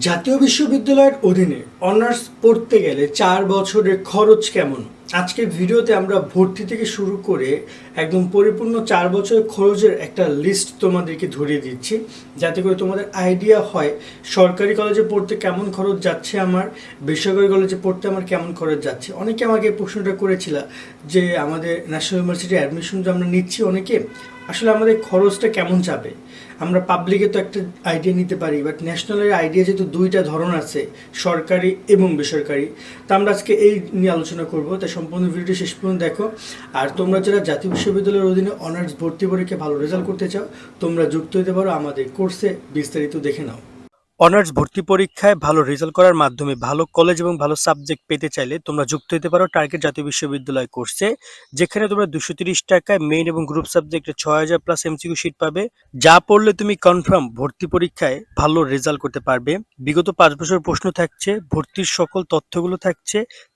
জাতীয় বিশ্ববিদ্যালয়ের অধীনে অনার্স পড়তে গেলে চার বছরের খরচ কেমন? আজকের ভিডিওতে আমরা ভর্তি থেকে শুরু করে একদম পরিপূর্ণ চার বছরের খরচের একটা লিস্ট তোমাদেরকে ধরিয়ে দিচ্ছি। যাতে করে তোমাদের আইডিয়া হয় সরকারি কলেজে পড়তে কেমন খরচ যাচ্ছে আমার, বেসরকারি কলেজে পড়তে আমার কেমন খরচ যাচ্ছে। অনেকে আমাকে প্রশ্নটা করেছিল যে আমাদের ন্যাশনাল ইউনিভার্সিটি অ্যাডমিশন যে আমরা নিচ্ছি অনেকে, আসলে আমাদের খরচটা কেমন যাবে? আমরা পাবলিকে তো একটা আইডিয়া নিতে পারি বাট ন্যাশনালের আইডিয়া যেহেতু দুইটা ধরন আছে, সরকারি এবং বেসরকারি, তা আমরা আজকে এই নিয়ে আলোচনা করব। তাই সম্পূর্ণ ভিডিওটি শেষ পর্যন্ত দেখো। আর তোমরা যারা জাতীয় বিশ্ববিদ্যালয়ের অধীনে অনার্স ভর্তি পরীক্ষা ভালো রেজাল্ট করতে চাও তোমরা যুক্ত হতে পারো আমাদের কোর্সে বিস্তারিত দেখে নাও। অনার্স ভর্তি পরীক্ষায় ভালো রেজাল্ট করার মাধ্যমে ভালো কলেজ এবং ভালো সাবজেক্ট পেতে চাইলে তোমরা যুক্ত হতে পারো টার্গেট জাতীয় বিশ্ববিদ্যালয় কোর্সে যেখানে তোমরা দুশো তিরিশ টাকায় মেইন এবং গ্রুপ সাবজেক্টে ছয় হাজার প্লাস এমসিকিউ শিট পাবে। যা পড়লে তুমি কনফার্ম ভর্তি পরীক্ষায় ভালো রেজাল্ট করতে পারবে। বিগত পাঁচ বছর প্রশ্ন থাকছে ভর্তির সকল তথ্যগুলো থাকছে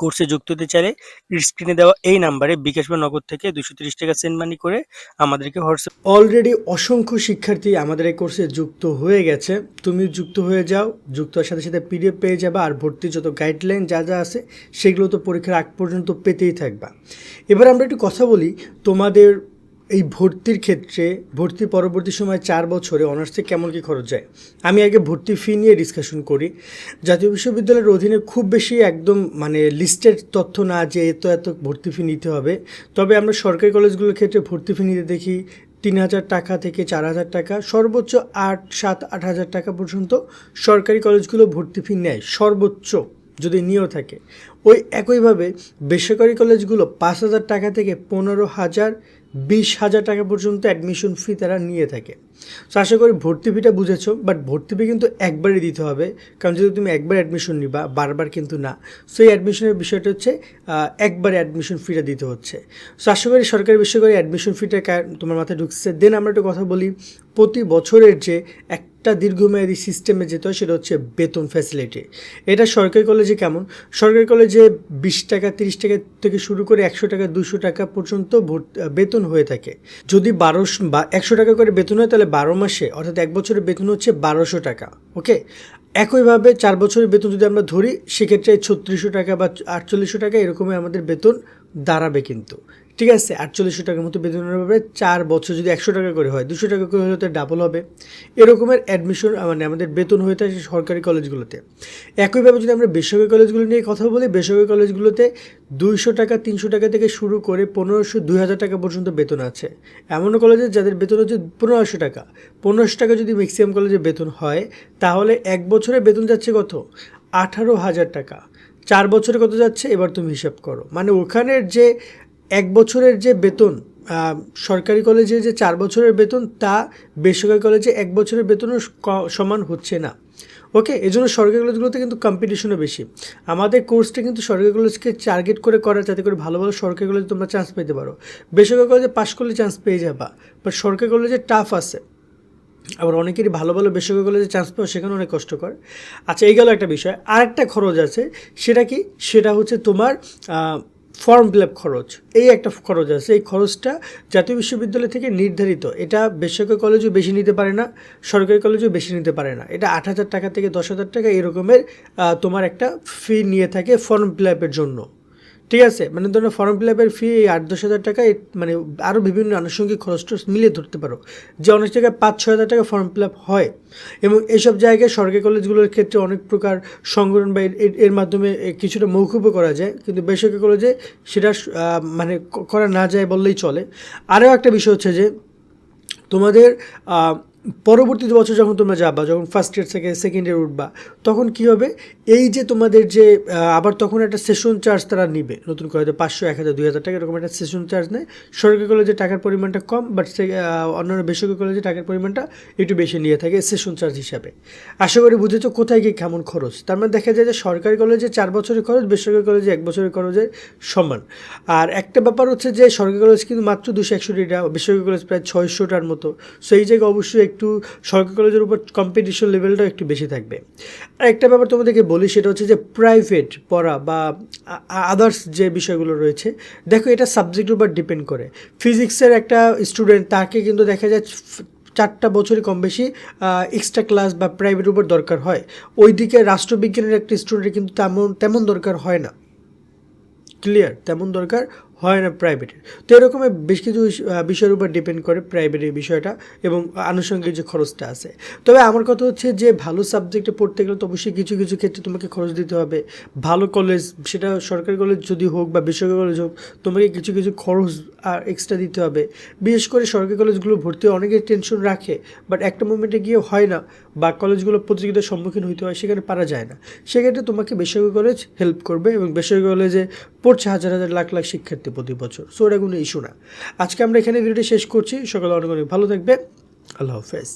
কোর্সে যুক্ত হতে চাইলে স্ক্রিনে দেওয়া এই নাম্বারে বিকাশ বা নগদ থেকে দুশো তিরিশ টাকা সেন্ড মানি করে আমাদেরকে হোয়াটসঅ্যাপ অলরেডি অসংখ্য শিক্ষার্থী আমাদের এই কোর্সে যুক্ত হয়ে গেছে। তুমি যুক্ত হয়ে যাও, যুক্ত হওয়ার সাথে সাথে পিডিএফ পেয়ে যাবা আর ভর্তির যত গাইডলাইন যা যা আছে, সেগুলো তো পরীক্ষার আগ পর্যন্ত পেতেই থাকবা। এবার আমরা একটু কথা বলি তোমাদের এই ভর্তির ক্ষেত্রে ভর্তি পরবর্তী সময় চার বছরে অনার্সে কেমন কী খরচ যায়? আমি আগে ভর্তি ফি নিয়ে ডিসকাশন করি। জাতীয় বিশ্ববিদ্যালয়ের অধীনে খুব বেশি একদম মানে লিস্টেড তথ্য না যে এত এত ভর্তি ফি নিতে হবে। তবে আমরা সরকারি কলেজগুলোর ক্ষেত্রে ভর্তি ফি নিতে দেখি তিন হাজার টাকা থেকে চার হাজার টাকা, সর্বোচ্চ আট, সাত, আট হাজার টাকা পর্যন্ত সরকারি কলেজগুলো ভর্তি ফি নেয়, সর্বোচ্চ যদি নিয়েও থাকে। ওই একইভাবে বেসরকারি কলেজগুলো পাঁচ হাজার টাকা থেকে পনেরো হাজার বিশ হাজার টাকা পর্যন্ত অ্যাডমিশন ফি তারা নিয়ে থাকে। তো আশা করি ভর্তি ফিটা বুঝেছ বাট ভর্তি ফি কিন্তু একবারই দিতে হবে, কারণ যদি তুমি একবার অ্যাডমিশন নিবা, বারবার কিন্তু না। সো এই অ্যাডমিশনের বিষয়টা হচ্ছে একবারে অ্যাডমিশন ফিটা দিতে হচ্ছে। সো আশা করি সরকারি বেসরকারি অ্যাডমিশন ফিটা তোমার মাথায় ঢুকছে। দেন আমরা একটু কথা বলি, প্রতি বছরের যে একটা দীর্ঘমেয়াদী সিস্টেমে যেতে হয়, সেটা হচ্ছে বেতন ফ্যাসিলিটি এটা সরকারি কলেজে কেমন? সরকারি কলেজে বিশ টাকা, তিরিশ টাকা থেকে শুরু করে একশো টাকা, দুশো টাকা পর্যন্ত ভর্তি- বেতন হয়ে থাকে। যদি বারোশো বা একশো টাকা করে বেতন হয়, তাহলে বারো মাসে, অর্থাৎ এক বছরের বেতন হচ্ছে বারোশো টাকা, ওকে? একইভাবে চার বছরের বেতন যদি আমরা ধরি, সেক্ষেত্রে ছত্রিশশো টাকা বা আটচল্লিশশো টাকা এরকমই আমাদের বেতন দাঁড়াবে কিন্তু। ঠিক আছে, আটচল্লিশশো টাকার মতো বেতন হবে চার বছর যদি একশো টাকা করে হয়, দুশো টাকা করে হলে তো ডাবল হবে। এরকমের অ্যাডমিশন মানে আমাদের বেতন হয়ে থাকে সরকারি কলেজগুলোতে। একইভাবে যদি আমরা বেসরকারি কলেজগুলো নিয়ে কথা বলি, বেসরকারি কলেজগুলোতে দুইশো টাকা, তিনশো টাকা থেকে শুরু করে পনেরোশো, দুই হাজার টাকা পর্যন্ত বেতন আছে। এমনও কলেজে যাদের বেতন হচ্ছে পনেরোশো টাকা। পনেরোশো টাকা যদি ম্যাক্সিমাম কলেজে বেতন হয়, তাহলে এক বছরে বেতন যাচ্ছে কত? আঠারো হাজার টাকা। চার বছরে কত যাচ্ছে? এবার তুমি হিসাব করো। মানে ওখানের যে এক বছরের যে বেতন সরকারি কলেজে যে চার বছরের বেতন, তা বেসরকারি কলেজে এক বছরের বেতনও সমান হচ্ছে না। ওকে এই জন্য সরকারি কলেজগুলোতে কিন্তু কম্পিটিশনও বেশি। আমাদের কোর্সটা কিন্তু সরকারি কলেজকে টার্গেট করে করা, যাতে করে ভালো ভালো সরকারি কলেজে তোমরা চান্স পেতে পারো। বেসরকারি কলেজে পাশ করলে চান্স পেয়ে যাবা বাট সরকারি কলেজে টাফ আছে। আবার অনেকেরই ভালো ভালো বেসরকারি কলেজে চান্স পাওয়া সেখানে অনেক কষ্টকর। আচ্ছা এই গেল একটা বিষয়। আর একটা খরচ আছে, সেটা কি? সেটা হচ্ছে তোমার ফর্ম ফিল আপ খরচ, এই একটা খরচ আছে। এই খরচটা জাতীয় বিশ্ববিদ্যালয় থেকে নির্ধারিত। এটা বেসরকারি কলেজও বেশি নিতে পারে না, সরকারি কলেজও বেশি নিতে পারে না। এটা আট হাজার টাকা থেকে দশ হাজার টাকা এরকমের তোমার একটা ফি নিয়ে থাকে ফর্ম ফিল আপের জন্য। ঠিক আছে মানে ধরো ফর্ম ফিল আপের ফি এই আট দশ হাজার টাকা মানে আরও বিভিন্ন আনুষঙ্গিক খরচ টরচ মিলিয়ে ধরতে পারো। যে অনেক জায়গায় পাঁচ ছয় হাজার টাকা ফর্ম ফিল আপ হয় এবং এসব জায়গায় সরকারি কলেজগুলোর ক্ষেত্রে অনেক প্রকার সংগঠন বা এর- মাধ্যমে কিছুটা মৌকুবও করা যায়, কিন্তু বেসরকারি কলেজে সেটা মানে করা না যায় বললেই চলে। আরও একটা বিষয় হচ্ছে যে তোমাদের পরবর্তী বছর যখন তোমরা যাবা, যখন ফার্স্ট ইয়ার থেকে সেকেন্ড ইয়ার উঠবা, তখন কি হবে? এই যে তোমাদের যে আবার তখন একটা সেশন চার্জ তারা নিবে। নতুন করে পাঁচশো, এক হাজার, দুই হাজার টাকা এরকম একটা সেশন চার্জ নেয়। সরকারি কলেজে টাকার পরিমাণটা কম বাট অন্যান্য বেসরকারি কলেজে টাকার পরিমাণটা একটু বেশি নিয়ে থাকে সেশন চার্জ হিসাবে। আশা করি বুঝেছ কোথায় গিয়ে কেমন খরচ। তার মানে দেখা যায় যে সরকারি কলেজে চার বছরের খরচ, বেসরকারি কলেজে এক বছরের খরচের সমান। আর একটা ব্যাপার হচ্ছে যে সরকারি কলেজ কিন্তু মাত্র দুশো একষট্টি টাকা বেসরকারি কলেজ প্রায় ছয়শোটার মতো। সো এই জায়গায় অবশ্যই একটু সরকারি কলেজের উপর কম্পিটিশন লেভেলটা একটু বেশি থাকবে। আর একটা ব্যাপার তোমাদেরকে বলি, সেটা হচ্ছে যে প্রাইভেট পড়া বা আদার্স যে বিষয়গুলো রয়েছে, দেখো এটা সাবজেক্টের উপর ডিপেন্ড করে। ফিজিক্সের একটা স্টুডেন্ট তাকে কিন্তু দেখা যায় চারটা বছরই কম বেশি এক্সট্রা ক্লাস বা প্রাইভেট উপর দরকার হয়। ওইদিকে রাষ্ট্রবিজ্ঞানের একটা স্টুডেন্টের কিন্তু তেমন তেমন দরকার হয় না। ক্লিয়ার তেমন দরকার হয় না প্রাইভেটের তো এরকমের বেশ কিছু বিষয়ের উপর ডিপেন্ড করে প্রাইভেটের বিষয়টা এবং আনুষঙ্গিক যে খরচটা আছে। তবে আমার কথা হচ্ছে যে ভালো সাবজেক্টে পড়তে গেলে তো অবশ্যই কিছু কিছু ক্ষেত্রে তোমাকে খরচ দিতে হবে। ভালো কলেজ সেটা সরকারি কলেজ যদি হোক বা বেসরকারি কলেজ হোক, তোমাকে কিছু কিছু খরচ আর এক্সট্রা দিতে হবে। বিশেষ করে সরকারি কলেজগুলো ভর্তি অনেকে টেনশন রাখে বাট একটা মোমেন্টে গিয়ে হয় না বা কলেজগুলো প্রতিযোগিতার সম্মুখীন হইতে হয়, সেখানে পারা যায় না। সেক্ষেত্রে তোমাকে বেসরকারি কলেজ হেল্প করবে এবং বেসরকারি কলেজে পড়ছে হাজার হাজার, লাখ লাখ শিক্ষার্থী। প্রতি বছর। সো এটা কোনো ইস্যু না। আজকে আমরা এখানে ভিডিওটি শেষ করছি। সকালে অনেক অনেক ভালো থাকবে আল্লাহ হাফেজ।